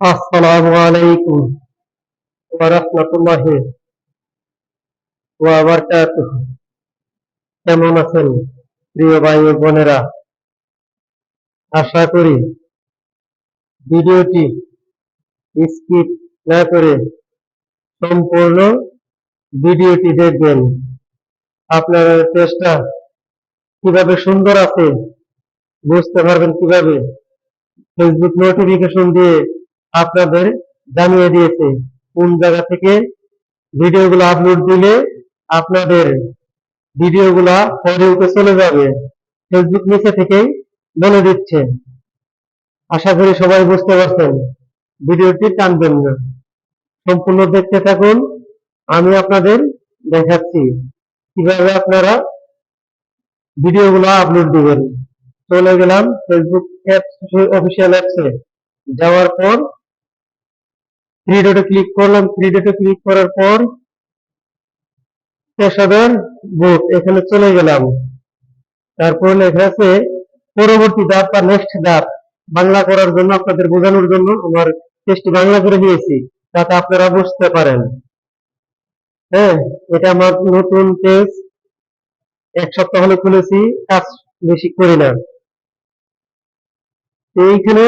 আসসালামু আলাইকুম ওয়া রাহমাতুল্লাহি ওয়া বারাকাতুহু। কেমন আছেন প্রিয় ভাই ও বোনেরা? আশা করি ভিডিওটি স্কিপ না করে সম্পূর্ণ ভিডিওটি দেখবেন। আপনার চেষ্টা কীভাবে সুন্দর আছে বুঝতে পারবেন কীভাবে? ফেসবুক নোটিফিকেশন দিয়ে আপনাদের জানিয়ে দিয়েছে। কোন জায়গা থেকে ভিডিওগুলো আপলোড দিলে আপনাদের ভিডিওগুলা ফর ইউতে চলে যাবে। ফেসবুক নিচে থেকেই বলে দিচ্ছে। আশা করি সবাই বুঝতে পারছেন। ভিডিওটি টানবেন না। সম্পূর্ণ দেখতে থাকুন। আমি আপনাদের দেখাচ্ছি কীভাবে আপনারা ভিডিওগুলো আপলোড দিবেন। চলে গেলাম ফেসবুক অফিসিয়াল অ্যাপসে। যাওয়ার পর থ্রি ডটে ক্লিক করলাম থ্রি ডটে ক্লিক করার পর পেশাদার বুট এখানে চলে গেলাম। তারপর লেখা আছে, পরবর্তী ধাপ বা নেক্সট ধাপ, বাংলা করার জন্য, আপনাদের বোঝানোর জন্য আমার টেস্টটি বাংলা করে দিয়েছি, যাতে আপনারা বুঝতে পারেন। হ্যাঁ এটা আমার নতুন পেজ এক সপ্তাহ হলে খুলেছি, কাজ বেশি করি না। এইখানে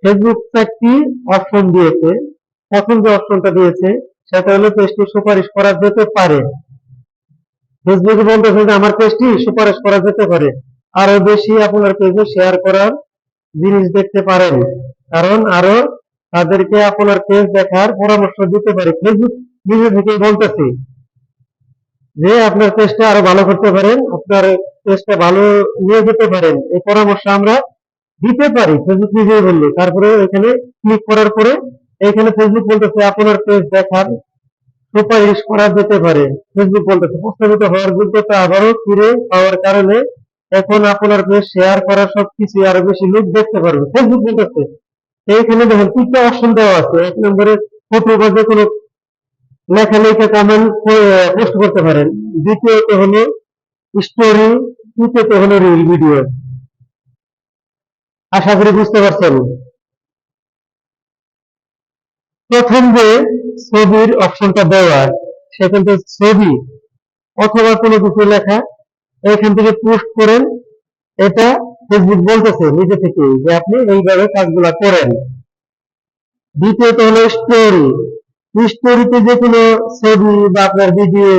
ফেসবুক চারটি অপশন দিয়েছে। প্রথম যে অপশনটা দিয়েছে, সেটা হলো পেজটি সুপারিশ করা যেতে পারে। ফেসবুকে বলতেছে যে, আমার পেজটি সুপারিশ করা যেতে পারে। আরও বেশি আপনার পেজে শেয়ার করার জিনিস দেখতে পারেন। কারণ আরও তাদেরকে আপনার পেজ দেখার পরামর্শ দিতে পারে। ফেসবুক নিজে থেকেই বলতেছে যে, আপনার পেজটা আরও ভালো করতে পারেন। আপনার পেজটা ভালো নিয়ে যেতে পারেন। এই পরামর্শ আমরা দিতে পারি। ফেসবুক নিজেই বললে। তারপরে এখানে ক্লিক করার পরে এখানে ফেসবুক বলতেছে, আপনার পেজ দেখার সুপারিশ করা যেতে পারে। ফেসবুক বলতেছে, প্রস্তাবিত হওয়ার যোগ্যতা আবারও ফিরে পাওয়ার কারণে এখন আপনার পেজ শেয়ার করা সবকিছু আরও বেশি লোক দেখতে পারবে। ফেসবুক বলতেছে, এইখানে দেখেন, তিনটা অপশন দেওয়া আছে। এক নম্বরে ফটো বা যে কোনো লেখা লেখা পোস্ট করতে পারেন। দ্বিতীয়ত হলো স্টোরি তৃতীয়ত হলো রিল ভিডিও আশা করি বুঝতে পারছেন। প্রথম যে ছবির অপশনটা দেওয়া সেখান থেকে ছবি অথবা কোনো কিছু লেখা এখান থেকে পোস্ট করেন। এটা ফেসবুক বলতেছে নিজে থেকে যে আপনি এইভাবে কাজগুলা করেন। দ্বিতীয়ত হলো স্টোরি স্টোরিতে যে কোনো ছবি বা আপনার ভিডিও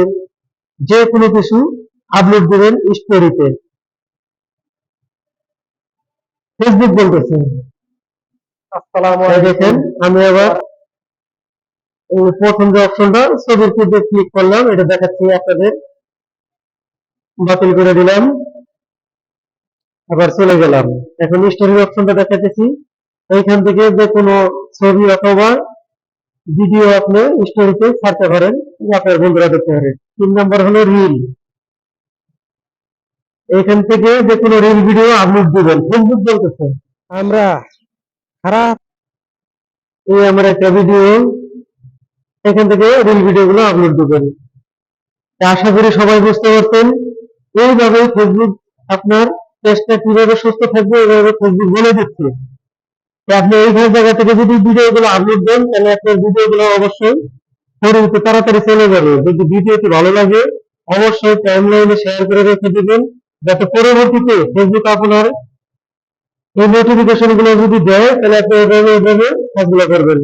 যে কোনো কিছু আপলোড দিবেন স্টোরিতে ফেসবুক বলতেছে। আসসালামু দেখেন আমি আবার প্রথম যে অপশনটা ছবির মধ্যে ক্লিক করলাম এটা দেখাচ্ছি আপনাদের। বাতিল করে দিলাম। আবার চলে গেলাম। এখন স্টোরির অপশনটা দেখাতেছি। এইখান থেকে যে কোনো ছবি অথবা ভিডিও আপনি স্টোরিতে ছাড়তে পারেন আপনার বন্ধুরা দেখতে পারেন তিন নম্বর হলো রিল এখান থেকে যে কোনো রিল ভিডিও আপলোড দিবেন। ফেসবুক বলতেছে। আমরা খারাপ। এই আমার একটা ভিডিও এখান থেকে রিল ভিডিও গুলো আপলোড তা আশা করি সবাই বুঝতে পারছেন। এইভাবে ফেসবুক আপনার পেজটা কীভাবে সুস্থ থাকবে এইভাবে ফেসবুক বলে দিচ্ছে। আপনি এইখানে জায়গা থেকে যদি ভিডিও গুলো আপলোড দেন, তাহলে আপনার ভিডিও গুলো অবশ্যই তাড়াতাড়ি চলে যাবে। যদি ভিডিওটি ভালো লাগে, অবশ্যই টাইম লাইনে শেয়ার করে রেখে দিবেন। যাতে পরবর্তীতে ফেসবুক আপনার এই নোটিফিকেশনগুলো যদি দেয়, তাহলে আপনি এভাবে এভাবে কাজগুলো করবেন।